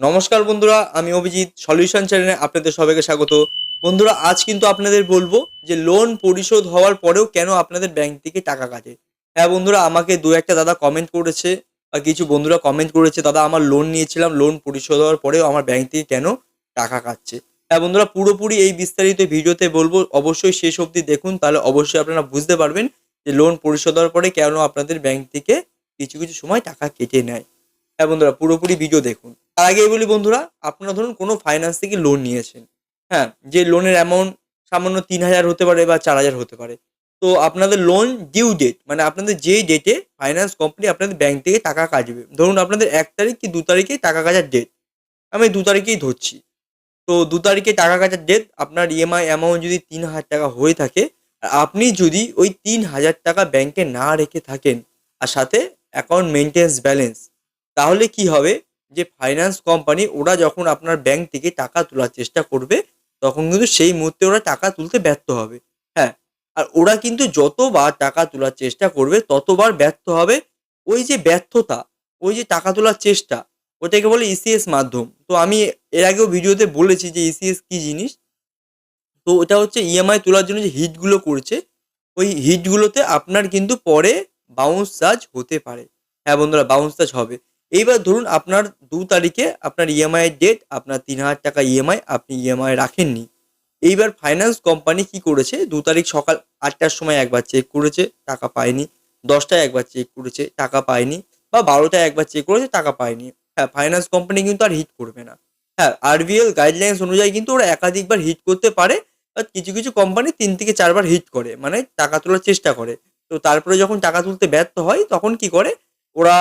নমস্কার বন্ধুরা, আমি অভিজিৎ সলিউশন চ্যানেলে আপনাদের সবাইকে স্বাগত। বন্ধুরা, আজ কিন্তু আপনাদের বলব যে লোন পরিশোধ হওয়ার পরেও কেন আপনাদের ব্যাংক থেকে টাকা কাটে। হ্যাঁ বন্ধুরা, আমাকে দু একটা দাদা কমেন্ট করেছে বা কিছু বন্ধুরা কমেন্ট করেছে, দাদা আমার লোন নিয়েছিলাম লোন পরিশোধ হওয়ার পরেও আমার ব্যাংক থেকে কেন টাকা কাটছে? হ্যাঁ বন্ধুরা, পুরোপুরি এই বিস্তারিত ভিডিওতে বলব, অবশ্যই শেষ অবধি দেখুন, তাহলে অবশ্যই আপনারা বুঝতে পারবেন যে লোন পরিশোধ হওয়ার পরে কেন আপনাদের ব্যাংক থেকে কিছু কিছু সময় টাকা কেটে নেয়। হ্যাঁ বন্ধুরা, পুরোপুরি ভিডিও দেখুন। তার আগে বলি বন্ধুরা, আপনারা ধরুন কোনো ফাইন্যান্স থেকে লোন নিয়েছেন হ্যাঁ যে লোনের অ্যামাউন্ট সামান্য তিন হাজার হতে পারে বা চার হাজার হতে পারে। তো আপনাদের লোন ডিউ ডেট মানে আপনাদের যে ডেটে ফাইন্যান্স কোম্পানি আপনাদের ব্যাংক থেকে টাকা কাটবে, ধরুন আপনাদের এক তারিখ কি দু তারিখে টাকা কাটার ডেট আমি দু তারিখেই ধরছি। তো দু তারিখে টাকা কাটার ডেট আপনার ইএমআই অ্যামাউন্ট যদি তিন হাজার টাকা হয়ে থাকে আপনি যদি ওই তিন হাজার টাকা ব্যাংকে না রেখে থাকেন, আর সাথে অ্যাকাউন্ট মেনটেন্স ব্যালেন্স তাহলে কি হবে? যে ফাইন্যান্স কোম্পানি ওরা যখন আপনার ব্যাংক থেকে টাকা তোলার চেষ্টা করবে, তখন কিন্তু সেই মুহূর্তে ওরা টাকা তুলতে ব্যর্থ হবে। হ্যাঁ আর ওরা কিন্তু যতবার টাকা তোলার চেষ্টা করবে, ততবার ব্যর্থ হবে। ওই যে ব্যর্থতা, ওই যে টাকা তোলার চেষ্টা, ওটাকে বলে ইসিএস মাধ্যম। তো আমি এর আগেও ভিডিওতে বলেছি যে ইসিএস কি জিনিস? তো ওটা হচ্ছে ইএমআই তোলার জন্য যে হিটগুলো করছে, ওই হিটগুলোতে আপনার কিন্তু পরে বাউন্স চার্জ হতে পারে। হ্যাঁ বন্ধুরা বাউন্স চার্জ হবে। এইবার ধরুন আপনার দু তারিখে আপনার ইএমআই ডেট আপনার তিন হাজার টাকা ইএমআই আপনি ইএমআই রাখেননি। এইবার ফাইন্যান্স কোম্পানি কি করেছে? দু তারিখ সকাল আটটার সময় একবার চেক করেছে, টাকা পায়নি। দশটায় একবার চেক করেছে, টাকা পায়নি। বা বারোটায় একবার চেক করেছে, টাকা পায়নি। হ্যাঁ ফাইন্যান্স কোম্পানি কিন্তু আর হিট করবে না। হ্যাঁ আরবিএল গাইডলাইন্স অনুযায়ী কিন্তু ওরা একাধিকবার হিট করতে পারে, আর কিছু কিছু কোম্পানি তিন থেকে চারবার হিট করে মানে টাকা তোলার চেষ্টা করে। তো তারপরে যখন টাকা তুলতে ব্যর্থ হয়, তখন কি করে? ওরা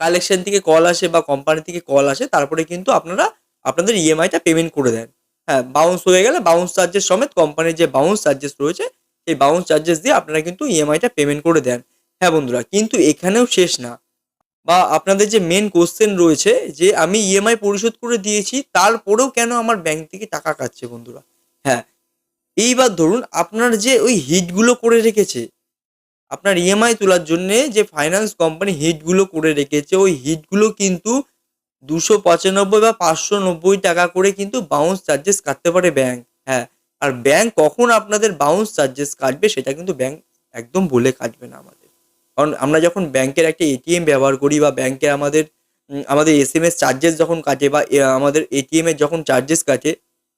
কালেকশন থেকে কল আসে বা কোম্পানি থেকে কল আসে, তারপরে কিন্তু আপনারা আপনাদের ইএমআইটা পেমেন্ট করে দেন। হ্যাঁ বাউন্স হয়ে গেলে বাউন্স চার্জেস সমেত কোম্পানির যে বাউন্স চার্জেস রয়েছে, সেই বাউন্স চার্জেস দিয়ে আপনারা কিন্তু ইএমআইটা পেমেন্ট করে দেন। হ্যাঁ বন্ধুরা, কিন্তু এখানেও শেষ না। বা আপনাদের যে মেন কোশ্চেন রয়েছে, যে আমি ইএমআই পরিশোধ করে দিয়েছি, তারপরেও কেন আমার ব্যাংক থেকে টাকা কাটছে বন্ধুরা? হ্যাঁ এইবার ধরুন আপনার যে ওই হিটগুলো করে রেখেছে আপনার ইএমআই তোলার জন্য যে ফাইন্যান্স কোম্পানি হিটগুলো করে রেখেছে, ওই হিটগুলো কিন্তু দুশো পঁচানব্বই বা পাঁচশো নব্বই টাকা করে কিন্তু বাউন্স চার্জেস কাটতে পারে ব্যাংক হ্যাঁ। আর ব্যাংক কখন আপনাদের বাউন্স চার্জেস কাটবে সেটা কিন্তু ব্যাংক একদম বলে কাটবে না আমাদের। কারণ আমরা যখন ব্যাংকের একটা এটিএম ব্যবহার করি বা ব্যাংকে আমাদের আমাদের এস এম এস চার্জেস যখন কাটে বা আমাদের এটিএমের যখন চার্জেস কাটে,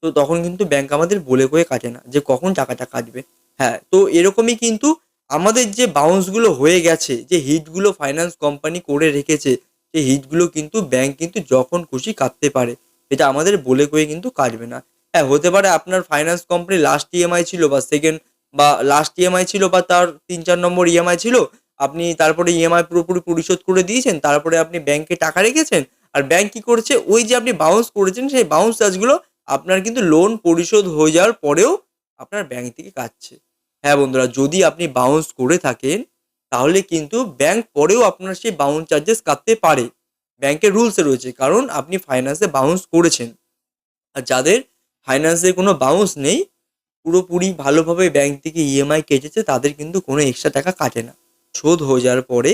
তো তখন কিন্তু ব্যাংক আমাদের বলে কয়ে কাটে না যে কখন টাকাটা কাটবে হ্যাঁ। তো এরকমই কিন্তু আমাদের যে বাউন্সগুলো হয়ে গেছে, যে হিটগুলো ফাইন্যান্স কোম্পানি করে রেখেছে সেই হিটগুলো কিন্তু ব্যাংক কিন্তু যখন খুশি কাটতে পারে। এটা আমাদের বলে কয়ে কিন্তু কাটবে না। হ্যাঁ হতে পারে আপনার ফাইন্যান্স কোম্পানি লাস্ট ইএমআই ছিল বা সেকেন্ড বা লাস্ট ইএমআই ছিল বা তার তিন চার নম্বর ইএমআই ছিল, আপনি তারপরে ইএমআই পুরোপুরি পরিশোধ করে দিয়েছেন, তারপরে আপনি ব্যাংকে টাকা রেখেছেন, আর ব্যাংক কি করছে? ওই যে আপনি বাউন্স করেছেন, সেই বাউন্স চার্জগুলো আপনার কিন্তু লোন পরিশোধ হয়ে যাওয়ার পরেও আপনার ব্যাংক থেকে কাটছে। হ্যাঁ বন্ধুরা, যদি আপনি বাউন্স করে থাকেন, তাহলে কিন্তু ব্যাংক পরেও আপনার সেই বাউন্স চার্জেস কাটতে পারে। ব্যাংকের রুলসে রয়েছে, কারণ আপনি ফাইন্যান্সে বাউন্স করেছেন। আর যাদের ফাইন্যান্সে কোনো বাউন্স নেই, পুরোপুরি ভালোভাবে ব্যাংক থেকে ইএমআই কেটেছে, তাদের কিন্তু কোনো এক্সট্রা টাকা কাটে না। শোধ হয়ে যাওয়ার পরে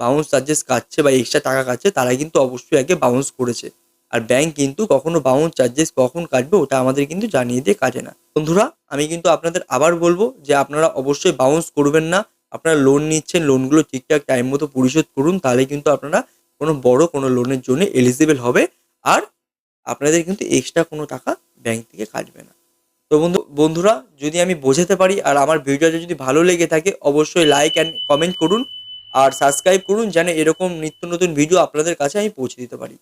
বাউন্স চার্জেস কাটছে বা এক্সট্রা টাকা কাটছে, তারা কিন্তু অবশ্যই আগে বাউন্স করেছে। আর ব্যাংক কিন্তু কখনো বাউন্স চার্জেস কখন কাটবে, ওটা আমাদের কিন্তু জানিয়ে দিয়ে কাটে না। বন্ধুরা, আমি কিন্তু আপনাদের আবার বলব যে আপনারা অবশ্যই বাউন্স করবেন না। আপনারা লোন নিচ্ছেন লোনগুলো ঠিকঠাক টাইম মতো পরিশোধ করুন, তাহলে কিন্তু আপনারা কোনো বড় কোনো লোনের জন্য এলিজিবল হবে। আর আপনাদের কিন্তু এক্সট্রা কোনো টাকা ব্যাংক থেকে কাটবে না। তো বন্ধু, বন্ধুরা, যদি আমি বোঝাতে পারি আর আমার ভিডিওটা যদি ভালো লেগে থাকে, অবশ্যই লাইক অ্যান্ড কমেন্ট করুন আর সাবস্ক্রাইব করুন যেন এরকম নিত্য নতুন ভিডিও আপনাদের কাছে আমি পৌঁছে দিতে পারি।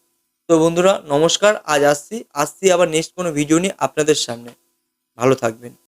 তো বন্ধুরা, নমস্কার, আজ আসছি। আসছি আবার নেক্সট কোনো ভিডিও নিয়ে আপনাদের সামনে। ভালো থাকবেন।